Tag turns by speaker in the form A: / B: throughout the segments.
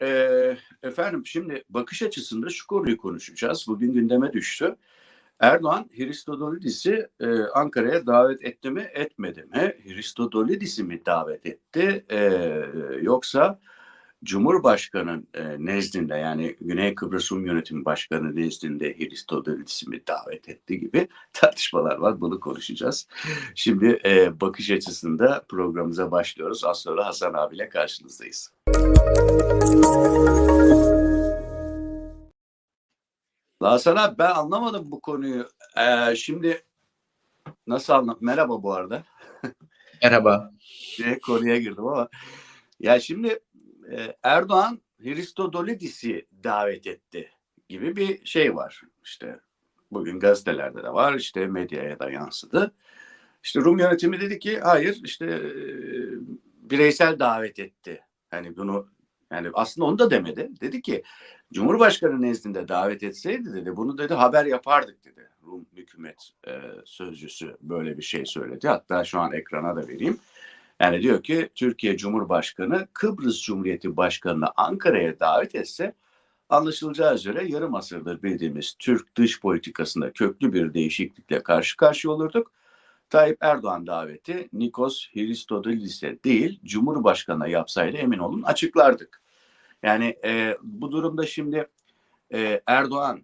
A: Eee, efendim şimdi bakış açısında şu konuyu konuşacağız. Bugün gündeme düştü. Erdoğan Hristodolidis'i eee, Ankara'ya davet etti mi etmedi mi? Hristodolidis'i mi davet etti? Eee, yoksa Cumhurbaşkanı eee, nezdinde yani Güney Kıbrıs Rum Yönetimi Başkanı nezdinde Hristodolidis'i mi davet etti gibi tartışmalar var. Bunu konuşacağız. Şimdi eee, bakış açısında programımıza başlıyoruz. Az sonra Hasan abiyle karşınızdayız. Hasan abi ben anlamadım bu konuyu. Ee, şimdi nasıl anlam? Merhaba bu arada.
B: Merhaba.
A: Direkt konuya girdim ama. Ya şimdi e, Erdoğan Hristodolidis'i davet etti gibi bir şey var. İşte bugün gazetelerde de var. işte medyaya da yansıdı. İşte Rum yönetimi dedi ki hayır işte e, bireysel davet etti. Hani bunu yani aslında onu da demedi. Dedi ki Cumhurbaşkanı nezdinde davet etseydi dedi bunu dedi haber yapardık dedi. Rum hükümet e, sözcüsü böyle bir şey söyledi. Hatta şu an ekrana da vereyim. Yani diyor ki Türkiye Cumhurbaşkanı Kıbrıs Cumhuriyeti Başkanı'nı Ankara'ya davet etse anlaşılacağı üzere yarım asırdır bildiğimiz Türk dış politikasında köklü bir değişiklikle karşı karşıya olurduk. Tayyip Erdoğan daveti Nikos Hristodolidis'e değil Cumhurbaşkanı'na yapsaydı emin olun açıklardık. Yani e, bu durumda şimdi e, Erdoğan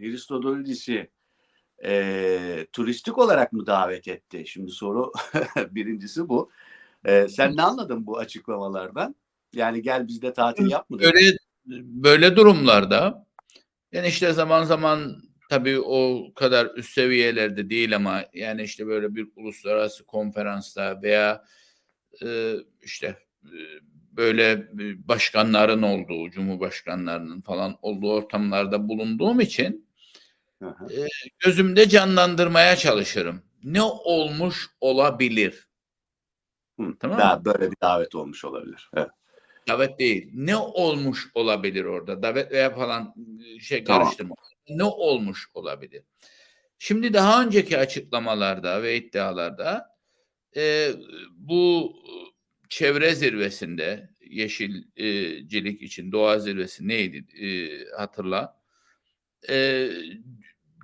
A: Hristodolidis'i e, turistik olarak mı davet etti? Şimdi soru birincisi bu. E, sen ne anladın bu açıklamalardan? Yani gel bizde tatil yap mı? dedi?
B: Böyle böyle durumlarda yani işte zaman zaman tabii o kadar üst seviyelerde değil ama yani işte böyle bir uluslararası konferansta veya e, işte e, böyle başkanların olduğu, cumhurbaşkanlarının falan olduğu ortamlarda bulunduğum için e, gözümde canlandırmaya çalışırım. Ne olmuş olabilir?
A: Hı,
B: Tamam
A: Daha böyle bir davet olmuş olabilir. Evet.
B: Davet değil. Ne olmuş olabilir orada? Davet veya falan şey
A: Tamam.
B: karıştırma. Ne olmuş olabilir? Şimdi daha önceki açıklamalarda ve iddialarda e, bu çevre zirvesinde yeşilcilik için doğa zirvesi neydi e, hatırla. E,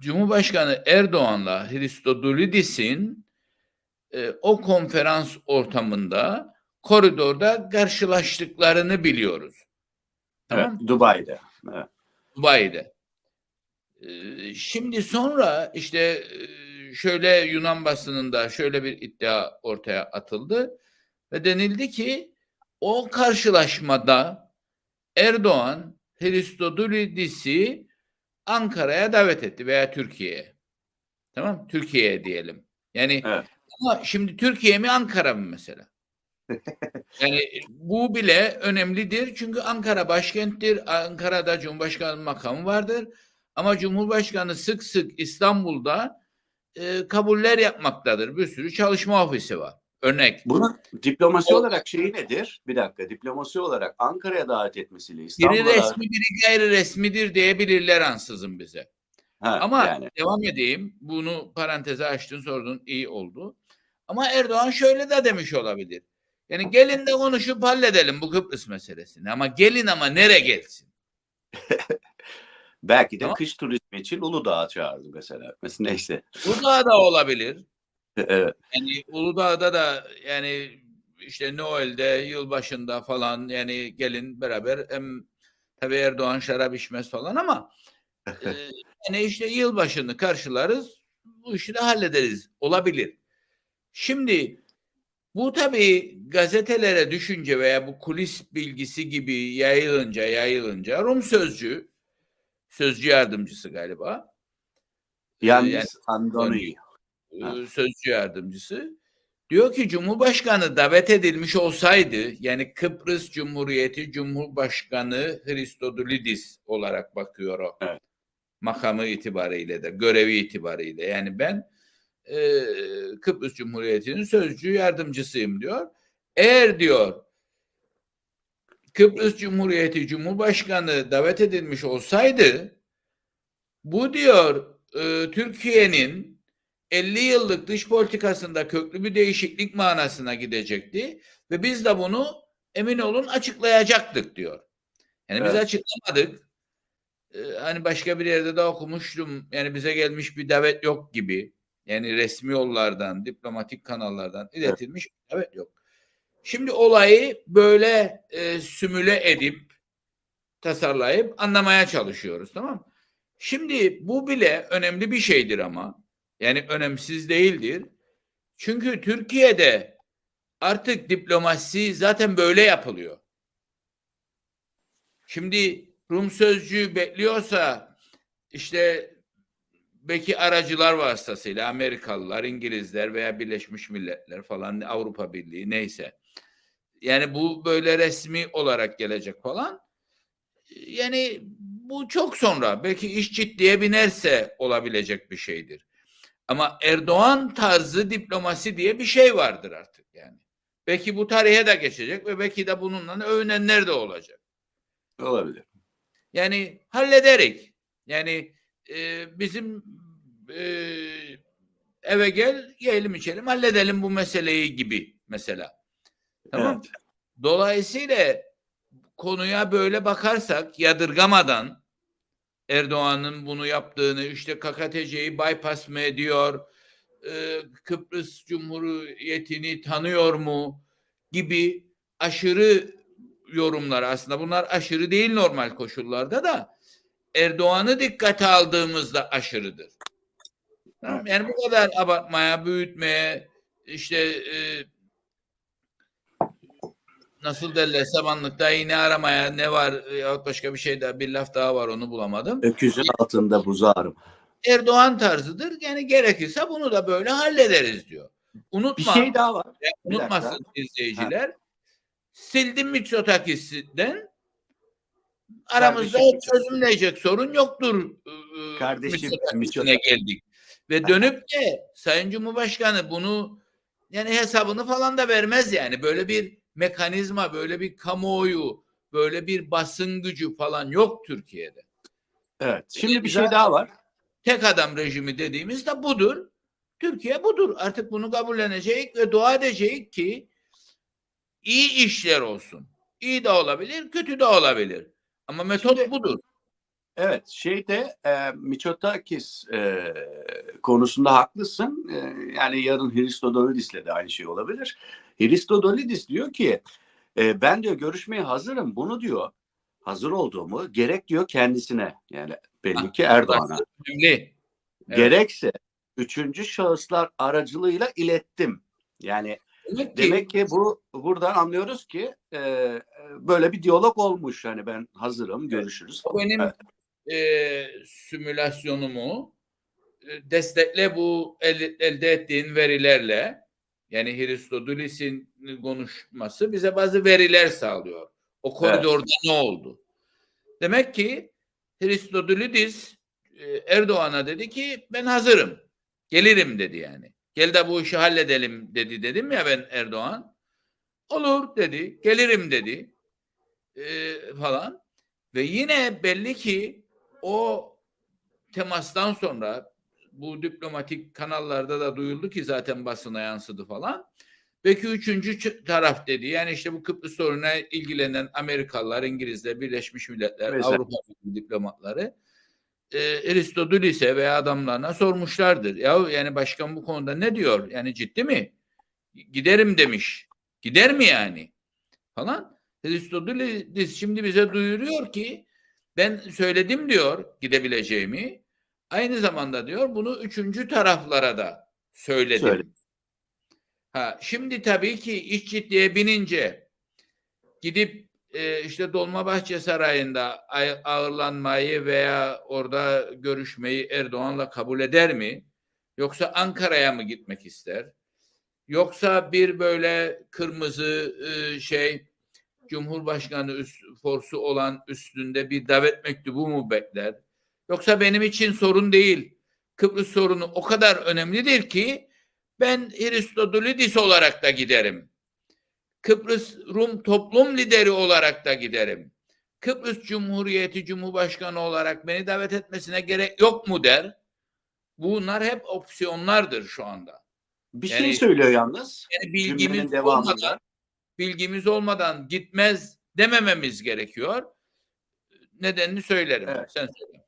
B: Cumhurbaşkanı Erdoğan'la Hristodolidis'in e, o konferans ortamında koridorda karşılaştıklarını biliyoruz. Tamam?
A: Evet, Dubai'de. Evet.
B: Dubai'de. Ee, Şimdi sonra işte e, şöyle Yunan basınında şöyle bir iddia ortaya atıldı ve denildi ki o karşılaşmada Erdoğan Hristodolidis'i Ankara'ya davet etti veya Türkiye'ye. Tamam Türkiye'ye diyelim. Yani
A: Evet.
B: ama şimdi Türkiye mi Ankara mı mesela? Yani bu bile önemlidir çünkü Ankara başkenttir. Ankara'da Cumhurbaşkanı makamı vardır. Ama Cumhurbaşkanı sık sık İstanbul'da e, kabuller yapmaktadır. Bir sürü çalışma ofisi var. Örnek.
A: Bunun diplomasi
B: O-
A: olarak şeyi nedir? Bir dakika. Diplomasi olarak Ankara'ya davet etmesiyle
B: Biri
A: İstanbul'a davet-
B: resmi biri gayri resmidir diyebilirler ansızın bize.
A: Ha,
B: Ama
A: yani
B: devam edeyim. Bunu paranteze açtın sordun iyi oldu. Ama Erdoğan şöyle de demiş olabilir. Yani gelin de konuşup halledelim bu Kıbrıs meselesini. Ama gelin ama nere gelsin?
A: belki de
B: Tamam.
A: kış turizmi için Uludağ'a çağırdı mesela. Mesela neyse.
B: Uludağ'da olabilir.
A: Evet.
B: Yani Uludağ'da da yani işte Noel'de, yılbaşında falan yani gelin beraber hem tabii Erdoğan şarap içmez falan ama e, yani işte yılbaşını karşılarız bu işi de hallederiz. Olabilir. Şimdi bu tabii gazetelere düşünce veya bu kulis bilgisi gibi yayılınca yayılınca Rum sözcü sözcü yardımcısı galiba
A: Yannis
B: yani-
A: Andoni.
B: E, sözcü yardımcısı diyor ki Cumhurbaşkanı davet edilmiş olsaydı yani Kıbrıs Cumhuriyeti Cumhurbaşkanı Hristodolidis olarak bakıyor o.
A: Evet.
B: Makamı itibariyle de görevi itibariyle yani ben e, Kıbrıs Cumhuriyeti'nin sözcü yardımcısıyım diyor. Eğer diyor Kıbrıs Cumhuriyeti Cumhurbaşkanı davet edilmiş olsaydı bu diyor e, Türkiye'nin 50 yıllık dış politikasında köklü bir değişiklik manasına gidecekti ve biz de bunu emin olun açıklayacaktık diyor. Yani biz
A: Evet.
B: açıklamadık. Ee, hani başka bir yerde de okumuştum. Yani bize gelmiş bir davet yok gibi. Yani resmi yollardan, diplomatik kanallardan iletilmiş bir davet yok. Şimdi olayı böyle e, sümüle edip tasarlayıp anlamaya çalışıyoruz tamam mı? Şimdi bu bile önemli bir şeydir ama yani önemsiz değildir. Çünkü Türkiye'de artık diplomasi zaten böyle yapılıyor. Şimdi Rum sözcüğü bekliyorsa işte belki aracılar vasıtasıyla Amerikalılar, İngilizler veya Birleşmiş Milletler falan Avrupa Birliği neyse. Yani bu böyle resmi olarak gelecek falan. Yani bu çok sonra belki iş ciddiye binerse olabilecek bir şeydir. Ama Erdoğan tarzı diplomasi diye bir şey vardır artık yani. Belki bu tarihe de geçecek ve belki de bununla övünenler de olacak.
A: Olabilir.
B: Yani hallederik. Yani e, bizim e, eve gel, yiyelim içelim, halledelim bu meseleyi gibi mesela. Tamam.
A: Evet.
B: Dolayısıyla konuya böyle bakarsak yadırgamadan Erdoğan'ın bunu yaptığını işte KKTC'yi bypass mı ediyor, e, Kıbrıs Cumhuriyeti'ni tanıyor mu gibi aşırı yorumlar aslında bunlar aşırı değil normal koşullarda da Erdoğan'ı dikkate aldığımızda aşırıdır. Tamam, Yani bu kadar abartmaya, büyütmeye işte e, nasıl derler samanlıkta iğne aramaya ne var yahut başka bir şey daha bir laf daha var onu bulamadım.
A: Öküzün altında buzağırım.
B: Erdoğan tarzıdır. Yani gerekirse bunu da böyle hallederiz diyor.
A: Bir
B: Unutma.
A: şey daha var.
B: Ya,
A: Bir
B: unutmasın izleyiciler. Sildim Mitsotakis'den aramızda
A: Kardeşim
B: çözümleyecek sorun yoktur. Ee,
A: Kardeşim
B: Mitsotakis'ine
A: Mitsotakis.
B: geldik. Ve dönüp de Sayın Cumhurbaşkanı bunu yani hesabını falan da vermez yani. Böyle bir mekanizma, böyle bir kamuoyu, böyle bir basın gücü falan yok Türkiye'de.
A: Evet. Şimdi bir şey daha var.
B: Tek adam rejimi dediğimiz de budur. Türkiye budur. Artık bunu kabullenecek ve dua edecek ki iyi işler olsun. İyi de olabilir, kötü de olabilir. Ama metot
A: Şimdi-
B: budur.
A: Evet, şeyde e, Mitsotakis e, konusunda haklısın. E, yani yarın Hristodolidis'le de aynı şey olabilir. Hristodolidis diyor ki e, ben diyor görüşmeye hazırım. Bunu diyor hazır olduğumu gerek diyor kendisine yani belli ki Erdoğan'a.
B: Evet.
A: gerekse üçüncü şahıslar aracılığıyla ilettim. Yani
B: Demek ki,
A: demek ki bu buradan anlıyoruz ki e, böyle bir diyalog olmuş. Hani ben hazırım, görüşürüz. falan.
B: benim
A: Evet.
B: e, simülasyonumu e, destekle bu el- elde ettiğin verilerle yani Hristodules'in konuşması bize bazı veriler sağlıyor. O koridorda ne oldu? Demek ki Hristodulidis e, Erdoğan'a dedi ki ben hazırım. Gelirim dedi yani. Gel de bu işi halledelim dedi dedim ya ben Erdoğan. Olur dedi. Gelirim dedi. E, falan. Ve yine belli ki o temastan sonra bu diplomatik kanallarda da duyuldu ki zaten basına yansıdı falan. Belki üçüncü taraf dedi. Yani işte bu Kıbrıs sorununa ilgilenen Amerikalılar, İngilizler, Birleşmiş Milletler,
A: Mesela.
B: Avrupa diplomatları e, Aristodules'e veya adamlarına sormuşlardır. Ya yani başkan bu konuda ne diyor? Yani ciddi mi? Giderim demiş. Gider mi yani? Falan. Aristoteles şimdi bize duyuruyor ki ben söyledim diyor gidebileceğimi. Aynı zamanda diyor bunu üçüncü taraflara da söyledim.
A: Söyle.
B: Ha, şimdi tabii ki iş ciddiye binince gidip e, işte Dolmabahçe Sarayı'nda ay- ağırlanmayı veya orada görüşmeyi Erdoğan'la kabul eder mi? Yoksa Ankara'ya mı gitmek ister? Yoksa bir böyle kırmızı e, şey Cumhurbaşkanı üst, forsu olan üstünde bir davet mektubu mu bekler? Yoksa benim için sorun değil. Kıbrıs sorunu o kadar önemlidir ki ben Hristodulidis olarak da giderim. Kıbrıs Rum toplum lideri olarak da giderim. Kıbrıs Cumhuriyeti Cumhurbaşkanı olarak beni davet etmesine gerek yok mu der. Bunlar hep opsiyonlardır şu anda.
A: Bir
B: Yani-
A: şey söylüyor yalnız.
B: Yani bilgimiz olmadan, bilgimiz olmadan gitmez demememiz gerekiyor. Nedenini söylerim.
A: Evet.
B: Sen söyle.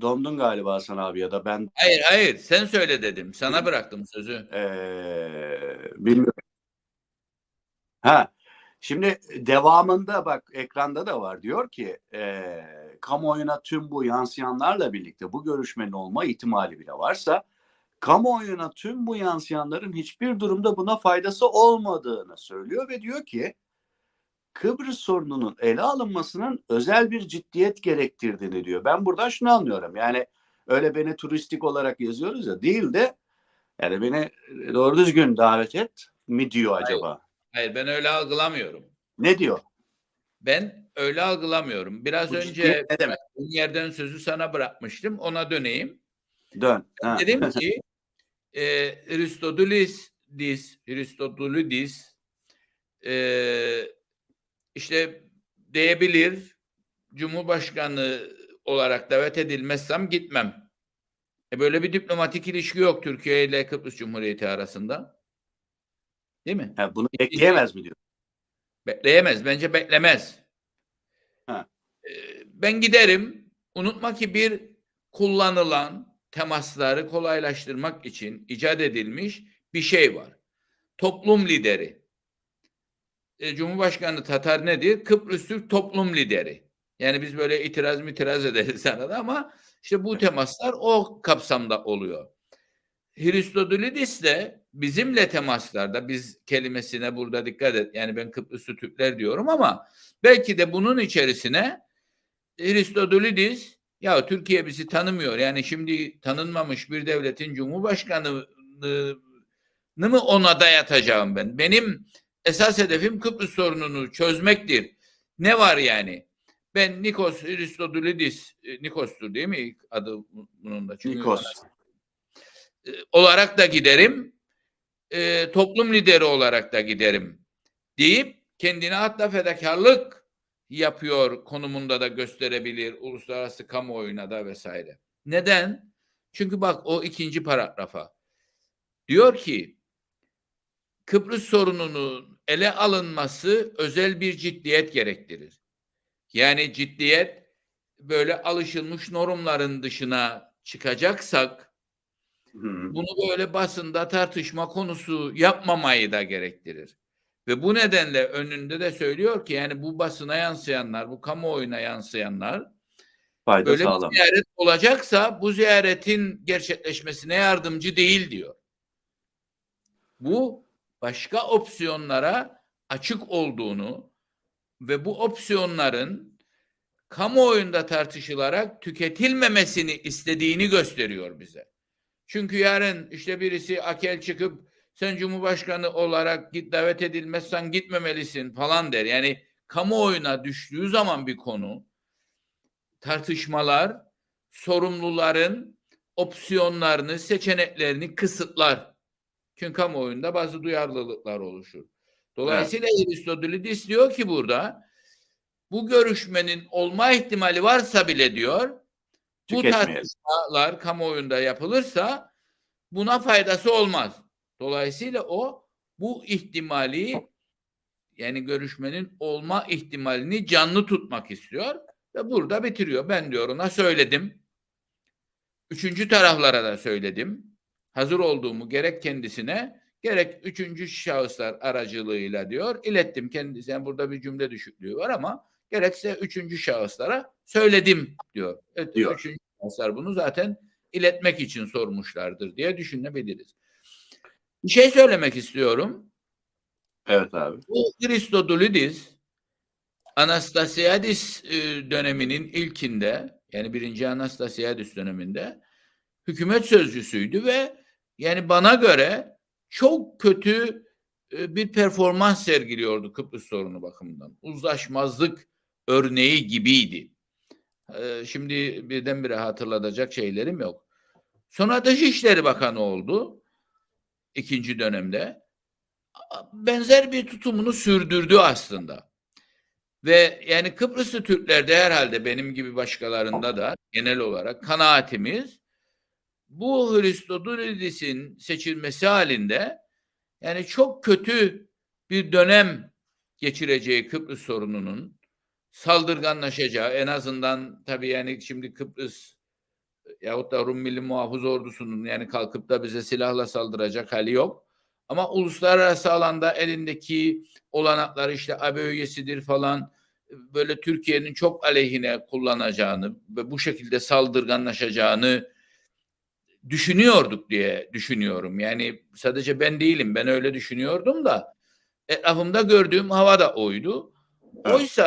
A: Dondun galiba Hasan abi ya da ben
B: Hayır hayır sen söyle dedim. Sana bıraktım sözü.
A: Eee bilmiyorum. Ha, şimdi devamında bak ekranda da var diyor ki eee kamuoyuna tüm bu yansıyanlarla birlikte bu görüşmenin olma ihtimali bile varsa kamuoyuna tüm bu yansıyanların hiçbir durumda buna faydası olmadığını söylüyor ve diyor ki Kıbrıs sorununun ele alınmasının özel bir ciddiyet gerektirdiğini diyor. Ben buradan şunu anlıyorum. Yani öyle beni turistik olarak yazıyoruz ya değil de yani beni doğru düzgün davet et mi diyor acaba?
B: Hayır ben öyle algılamıyorum.
A: Ne diyor?
B: Ben öyle algılamıyorum. Biraz
A: Bu
B: önce
A: ne demek?
B: yerden sözü sana bırakmıştım. Ona döneyim.
A: Dön. Ha.
B: Dedim ki e, Aristoteles dis, e, işte diyebilir Cumhurbaşkanı olarak davet edilmezsem gitmem. E böyle bir diplomatik ilişki yok Türkiye ile Kıbrıs Cumhuriyeti arasında. Değil mi?
A: Ha, bunu bekleyemez mi diyor?
B: Bekleyemez. Bence beklemez.
A: Ha.
B: Ee, Ben giderim. Unutma ki bir kullanılan temasları kolaylaştırmak için icat edilmiş bir şey var. Toplum lideri. E, Cumhurbaşkanı Tatar nedir? Kıbrıs Türk toplum lideri. Yani biz böyle itiraz mı itiraz ederiz arada ama işte bu temaslar o kapsamda oluyor. Hristodoulidis de bizimle temaslarda biz kelimesine burada dikkat et. Yani ben Kıbrıslı Türkler diyorum ama belki de bunun içerisine Hristodoulidis ya Türkiye bizi tanımıyor. Yani şimdi tanınmamış bir devletin cumhurbaşkanını mı ona dayatacağım ben? Benim esas hedefim Kıbrıs sorununu çözmektir. Ne var yani? Ben Nikos Hristodoulidis, e, Nikos'tur değil mi adı bunun da? Çünkü
A: Nikos.
B: e, olarak da giderim. e, toplum lideri olarak da giderim deyip kendine hatta fedakarlık yapıyor konumunda da gösterebilir uluslararası kamuoyuna da vesaire. Neden? Çünkü bak o ikinci paragrafa diyor ki Kıbrıs sorununun ele alınması özel bir ciddiyet gerektirir. Yani ciddiyet böyle alışılmış normların dışına çıkacaksak bunu böyle basında tartışma konusu yapmamayı da gerektirir. Ve bu nedenle önünde de söylüyor ki yani bu basına yansıyanlar, bu kamuoyuna yansıyanlar
A: Fayda
B: böyle
A: sağlam.
B: bir ziyaret olacaksa bu ziyaretin gerçekleşmesine yardımcı değil diyor. Bu başka opsiyonlara açık olduğunu ve bu opsiyonların kamuoyunda tartışılarak tüketilmemesini istediğini gösteriyor bize. Çünkü yarın işte birisi akel çıkıp sen cumhurbaşkanı olarak git davet edilmezsen gitmemelisin falan der. Yani kamuoyuna düştüğü zaman bir konu tartışmalar sorumluların opsiyonlarını, seçeneklerini kısıtlar. Çünkü kamuoyunda bazı duyarlılıklar oluşur. Dolayısıyla Aristoteles diyor ki burada bu görüşmenin olma ihtimali varsa bile diyor bu tartışmalar kamuoyunda yapılırsa buna faydası olmaz. Dolayısıyla o bu ihtimali yani görüşmenin olma ihtimalini canlı tutmak istiyor ve burada bitiriyor. Ben diyor ona söyledim. Üçüncü taraflara da söyledim. Hazır olduğumu gerek kendisine gerek üçüncü şahıslar aracılığıyla diyor ilettim kendisine. burada bir cümle düşüklüğü var ama gerekse üçüncü şahıslara söyledim diyor. Evet,
A: Diyor.
B: Üçüncü şahıslar bunu zaten iletmek için sormuşlardır diye düşünebiliriz. Bir şey söylemek istiyorum.
A: Evet abi.
B: Bu Hristodoulidis Anastasiadis e, döneminin ilkinde yani birinci Anastasiadis döneminde hükümet sözcüsüydü ve yani bana göre çok kötü e, bir performans sergiliyordu Kıbrıs sorunu bakımından. Uzlaşmazlık örneği gibiydi. E, Şimdi birdenbire hatırlatacak şeylerim yok. Sonra Dışişleri Bakanı oldu ikinci dönemde benzer bir tutumunu sürdürdü aslında. Ve yani Kıbrıslı Türklerde herhalde benim gibi başkalarında da genel olarak kanaatimiz bu Hristodulidis'in seçilmesi halinde yani çok kötü bir dönem geçireceği Kıbrıs sorununun saldırganlaşacağı en azından tabii yani şimdi Kıbrıs yahut da Rum Milli Muhafız Ordusu'nun yani kalkıp da bize silahla saldıracak hali yok. Ama uluslararası alanda elindeki olanaklar işte AB üyesidir falan böyle Türkiye'nin çok aleyhine kullanacağını ve bu şekilde saldırganlaşacağını düşünüyorduk diye düşünüyorum. Yani sadece ben değilim. Ben öyle düşünüyordum da etrafımda gördüğüm hava da oydu.
A: Evet.
B: Oysa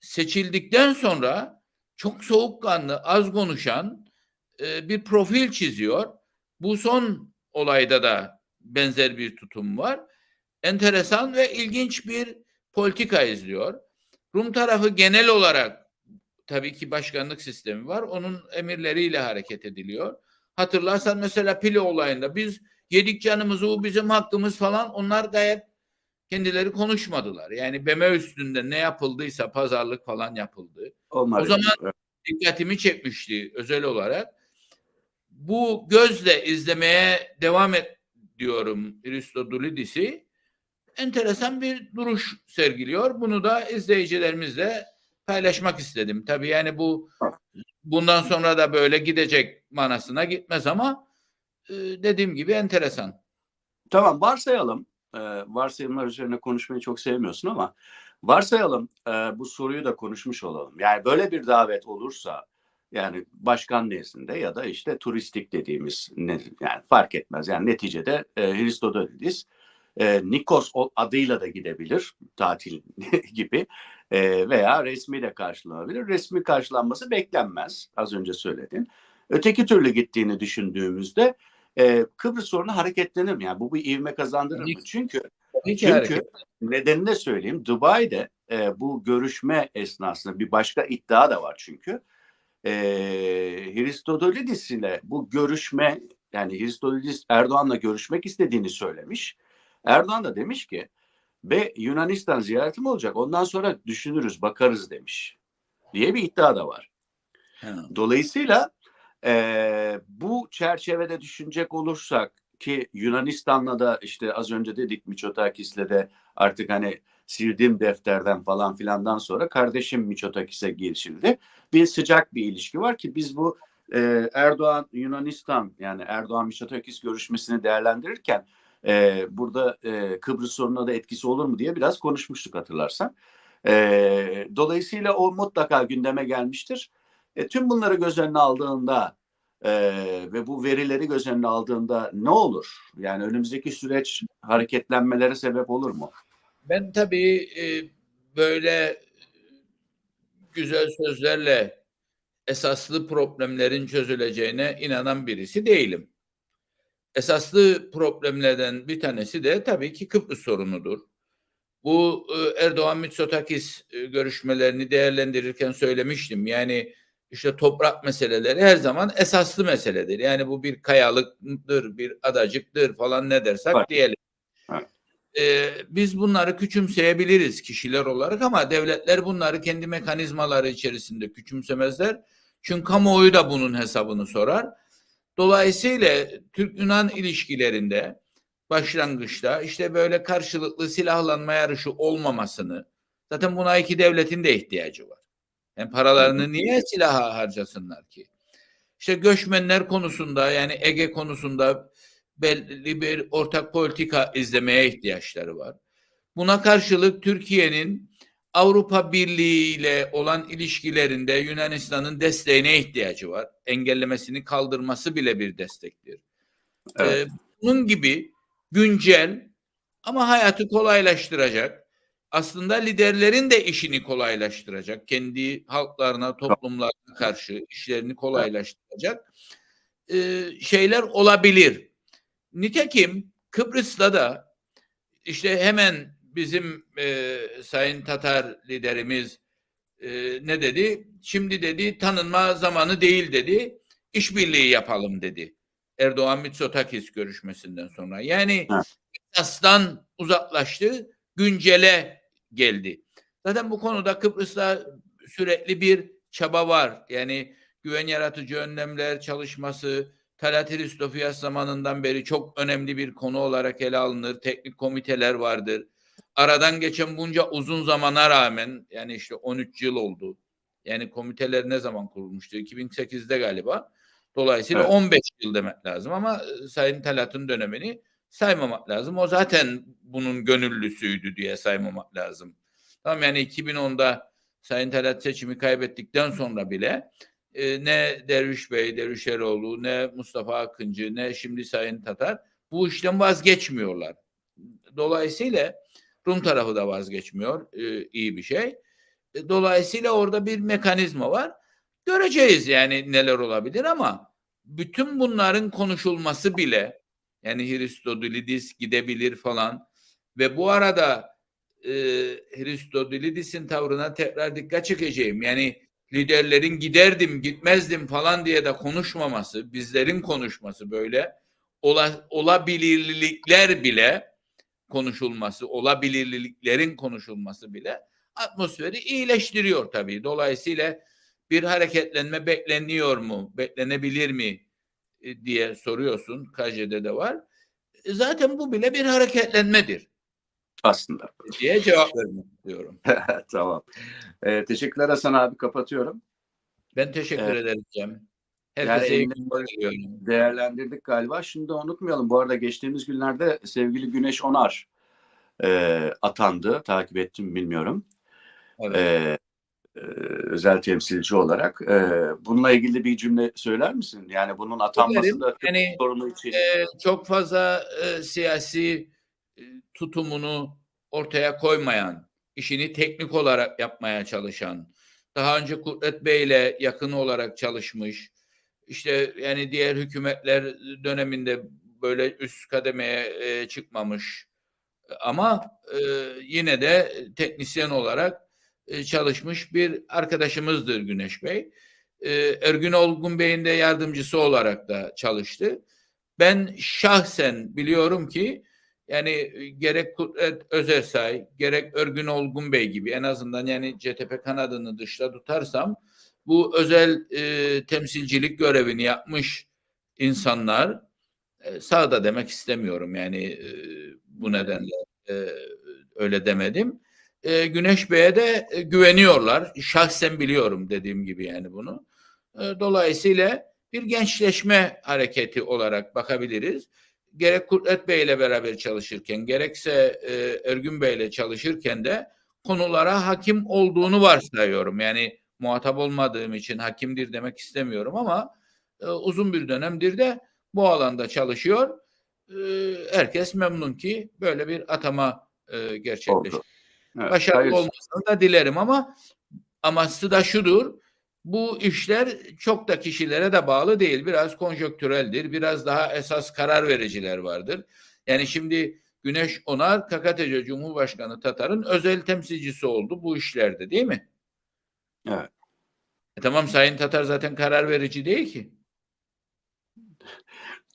B: seçildikten sonra çok soğukkanlı, az konuşan e, bir profil çiziyor. Bu son olayda da benzer bir tutum var. Enteresan ve ilginç bir politika izliyor. Rum tarafı genel olarak tabii ki başkanlık sistemi var. Onun emirleriyle hareket ediliyor. Hatırlarsan mesela Pili olayında biz yedik canımızı o bizim hakkımız falan onlar gayet kendileri konuşmadılar. Yani BM üstünde ne yapıldıysa pazarlık falan yapıldı.
A: Onlar
B: O zaman- Dikkatimi çekmişti özel olarak. Bu gözle izlemeye devam et diyorum Aristodulidis'i. Enteresan bir duruş sergiliyor. Bunu da izleyicilerimizle paylaşmak istedim. Tabii yani bu bundan sonra da böyle gidecek manasına gitmez ama e, dediğim gibi enteresan.
A: Tamam varsayalım. Ee, varsayımlar üzerine konuşmayı çok sevmiyorsun ama varsayalım e, bu soruyu da konuşmuş olalım. Yani böyle bir davet olursa yani başkan nezdinde ya da işte turistik dediğimiz yani fark etmez. Yani neticede e, Hristodolidis e, Nikos adıyla da gidebilir tatil gibi e, veya resmi de karşılanabilir. Resmi karşılanması beklenmez az önce söyledin. Öteki türlü gittiğini düşündüğümüzde e, Kıbrıs sorunu hareketlenir mi? Yani bu bir ivme kazandırır mı? Çünkü çünkü
B: hareket.
A: nedenini de söyleyeyim. Dubai'de e, bu görüşme esnasında bir başka iddia da var çünkü. E, Hristodolidis ile bu görüşme yani Hristodolidis Erdoğan'la görüşmek istediğini söylemiş. Erdoğan da demiş ki ve Yunanistan ziyaretim olacak. Ondan sonra düşünürüz, bakarız demiş. Diye bir iddia da var. Dolayısıyla eee, bu çerçevede düşünecek olursak ki Yunanistan'la da işte az önce dedik Miçotakis'le de artık hani sildim defterden falan filandan sonra kardeşim Miçotakis'e girişildi. Bir sıcak bir ilişki var ki biz bu eee, Erdoğan Yunanistan yani Erdoğan Miçotakis görüşmesini değerlendirirken eee, burada eee, Kıbrıs sorununa da etkisi olur mu diye biraz konuşmuştuk hatırlarsan. Eee, dolayısıyla o mutlaka gündeme gelmiştir. E, tüm bunları göz önüne aldığında e, ve bu verileri göz önüne aldığında ne olur? Yani önümüzdeki süreç hareketlenmelere sebep olur mu?
B: Ben tabii e, böyle güzel sözlerle esaslı problemlerin çözüleceğine inanan birisi değilim. Esaslı problemlerden bir tanesi de tabii ki Kıbrıs sorunudur. Bu e, Erdoğan Mitsotakis e, görüşmelerini değerlendirirken söylemiştim. Yani işte toprak meseleleri her zaman esaslı meseledir. Yani bu bir kayalıktır, bir adacıktır falan ne dersek
A: Evet.
B: diyelim.
A: Evet.
B: Ee, biz bunları küçümseyebiliriz kişiler olarak ama devletler bunları kendi mekanizmaları içerisinde küçümsemezler. Çünkü kamuoyu da bunun hesabını sorar. Dolayısıyla Türk-Yunan ilişkilerinde başlangıçta işte böyle karşılıklı silahlanma yarışı olmamasını zaten buna iki devletin de ihtiyacı var. Yani paralarını niye silaha harcasınlar ki? İşte göçmenler konusunda yani Ege konusunda belli bir ortak politika izlemeye ihtiyaçları var. Buna karşılık Türkiye'nin Avrupa Birliği ile olan ilişkilerinde Yunanistan'ın desteğine ihtiyacı var. Engellemesini kaldırması bile bir destektir.
A: Evet.
B: Ee, bunun gibi güncel ama hayatı kolaylaştıracak, aslında liderlerin de işini kolaylaştıracak, kendi halklarına, toplumlarına karşı işlerini kolaylaştıracak e, şeyler olabilir. Nitekim Kıbrıs'ta da işte hemen bizim e, Sayın Tatar liderimiz e, ne dedi? Şimdi dedi tanınma zamanı değil dedi. İşbirliği yapalım dedi. Erdoğan Mitsotakis görüşmesinden sonra. Yani esasdan uzaklaştı, güncele geldi. Zaten bu konuda Kıbrıs'ta sürekli bir çaba var. Yani güven yaratıcı önlemler çalışması Talat Hristofiyas zamanından beri çok önemli bir konu olarak ele alınır. Teknik komiteler vardır. Aradan geçen bunca uzun zamana rağmen yani işte 13 yıl oldu. Yani komiteler ne zaman kurulmuştu? 2008'de galiba. Dolayısıyla
A: Evet.
B: 15 yıl demek lazım ama e, Sayın Talat'ın dönemini saymamak lazım. O zaten bunun gönüllüsüydü diye saymamak lazım. Tamam yani 2010'da Sayın Talat seçimi kaybettikten sonra bile e, ne Derviş Bey, Derviş Eroğlu, ne Mustafa Akıncı, ne şimdi Sayın Tatar bu işten vazgeçmiyorlar. Dolayısıyla Rum tarafı da vazgeçmiyor. E, iyi bir şey. E, Dolayısıyla orada bir mekanizma var. Göreceğiz yani neler olabilir ama bütün bunların konuşulması bile yani Hristodulidis gidebilir falan ve bu arada e, Hristodulidis'in tavrına tekrar dikkat çekeceğim. Yani liderlerin giderdim gitmezdim falan diye de konuşmaması, bizlerin konuşması böyle ola, olabilirlikler bile konuşulması, olabilirliklerin konuşulması bile atmosferi iyileştiriyor tabii. Dolayısıyla bir hareketlenme bekleniyor mu, beklenebilir mi e, diye soruyorsun. KJ'de de var. E, Zaten bu bile bir hareketlenmedir
A: Aslında.
B: diye cevap vermek istiyorum.
A: tamam. Ee, teşekkürler Hasan abi. Kapatıyorum.
B: Ben teşekkür
A: Evet.
B: ederim Cem. Herkese iyi
A: eline-
B: günler diliyorum.
A: Değerlendirdik galiba. Şunu da unutmayalım. Bu arada geçtiğimiz günlerde sevgili Güneş Onar e, atandı. Takip ettim mi bilmiyorum.
B: Evet.
A: E, e, özel temsilci olarak. E, bununla ilgili bir cümle söyler misin? Yani bunun atanması
B: Söylerim.
A: da
B: Yani
A: sorunu için.
B: e, çok fazla e, siyasi e, tutumunu ortaya koymayan, işini teknik olarak yapmaya çalışan, daha önce Kudret Bey ile yakın olarak çalışmış, işte yani diğer hükümetler döneminde böyle üst kademeye e, çıkmamış ama e, yine de teknisyen olarak e, çalışmış bir arkadaşımızdır Güneş Bey. E, Ergün Olgun Bey'in de yardımcısı olarak da çalıştı. Ben şahsen biliyorum ki yani e, gerek Kudret Özersay, gerek Örgün Olgun Bey gibi en azından yani CTP kanadını dışta tutarsam bu özel e, temsilcilik görevini yapmış insanlar e, sağda demek istemiyorum yani e, bu nedenle e, öyle demedim. E, Güneş Bey'e de e, güveniyorlar. Şahsen biliyorum dediğim gibi yani bunu. E, dolayısıyla bir gençleşme hareketi olarak bakabiliriz. Gerek Kudret Bey ile beraber çalışırken gerekse e, Ergün Bey ile çalışırken de konulara hakim olduğunu varsayıyorum. Yani muhatap olmadığım için hakimdir demek istemiyorum ama e, uzun bir dönemdir de bu alanda çalışıyor. E, herkes memnun ki böyle bir atama e, gerçekleşti.
A: Evet,
B: Başarılı
A: hayırlısı.
B: olmasını da dilerim ama aması da şudur. Bu işler çok da kişilere de bağlı değil. Biraz konjöktüreldir. Biraz daha esas karar vericiler vardır. Yani şimdi Güneş Onar KKTC Cumhurbaşkanı Tatar'ın özel temsilcisi oldu bu işlerde değil mi?
A: Evet.
B: E tamam Sayın Tatar zaten karar verici değil ki.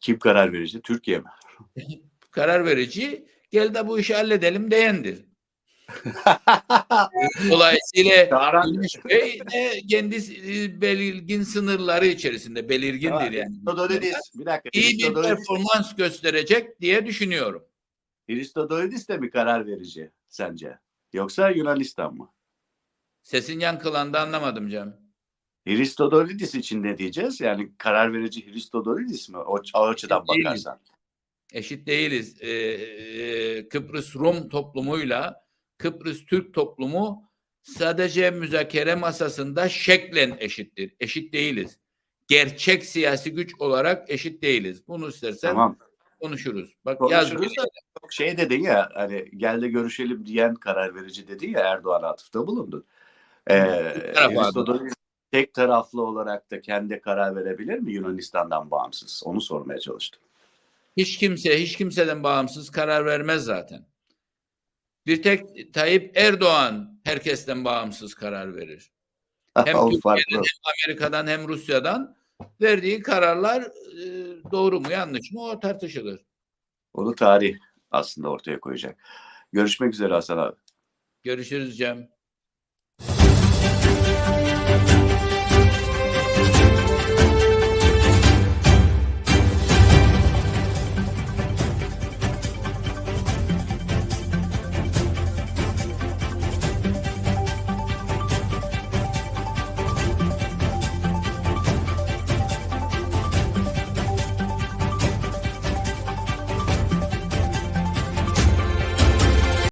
A: Kim karar verici? Türkiye mi?
B: Karar verici gel de bu işi halledelim diyendir. Dolayısıyla Bey de kendi e, belirgin sınırları içerisinde belirgindir
A: Tamam,
B: yani.
A: Hristodolidis, bir dakika.
B: İyi bir performans gösterecek diye düşünüyorum.
A: Hristodolidis de mi karar verici sence? Yoksa Yunanistan mı?
B: Sesin yankılandı anlamadım Cem.
A: Hristodolidis için ne diyeceğiz? Yani karar verici Hristodolidis mi? O, o açıdan
B: Değiliz.
A: bakarsan.
B: Eşit değiliz. Ee, e, Kıbrıs Rum toplumuyla Kıbrıs Türk toplumu sadece müzakere masasında şeklen eşittir. Eşit değiliz. Gerçek siyasi güç olarak eşit değiliz. Bunu istersen
A: Tamam.
B: konuşuruz. Bak
A: Konuşuruz çok şey dedin ya hani gel de görüşelim diyen karar verici dedi ya Erdoğan atıfta bulundu. Ee,
B: Tek taraflı
A: Hristodolidis tek taraflı olarak da kendi karar verebilir mi Yunanistan'dan bağımsız? Onu sormaya çalıştım.
B: Hiç kimse hiç kimseden bağımsız karar vermez zaten. Bir tek Tayyip Erdoğan herkesten bağımsız karar verir. Hem Türkiye'den hem Amerika'dan hem Rusya'dan verdiği kararlar e, doğru mu yanlış mı o tartışılır.
A: Onu tarih aslında ortaya koyacak. Görüşmek üzere Hasan abi.
B: Görüşürüz Cem.